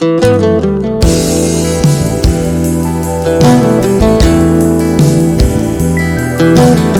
thank you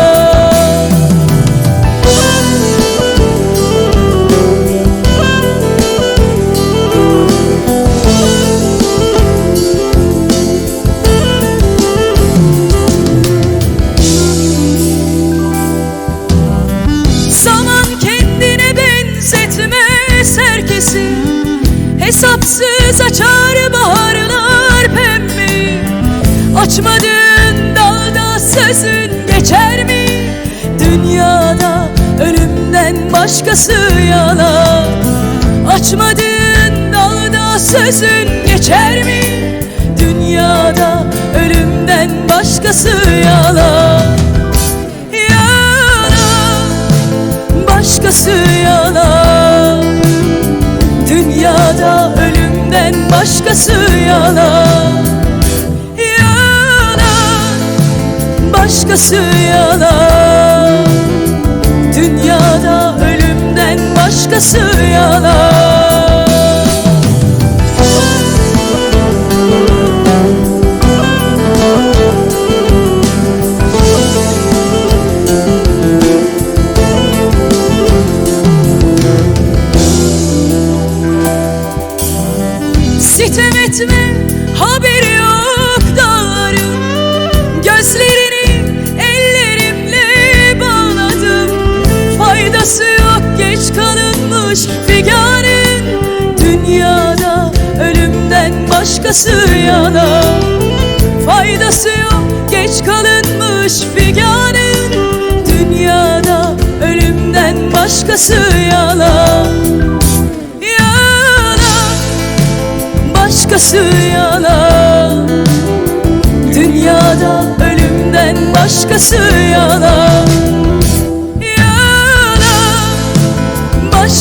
Hesapsız açar baharlar pembe Açmadığın dalda sözün geçer mi? Dünyada ölümden başkası yalan Açmadığın dalda sözün geçer mi? Dünyada ölümden başkası yalan başkası yalan. Dünyada ölümden başkası yalan kalınmış figanın Dünyada ölümden başkası yalan Faydası yok geç kalınmış figanın Dünyada ölümden başkası yalan Yalan başkası yalan Dünyada ölümden başkası yalan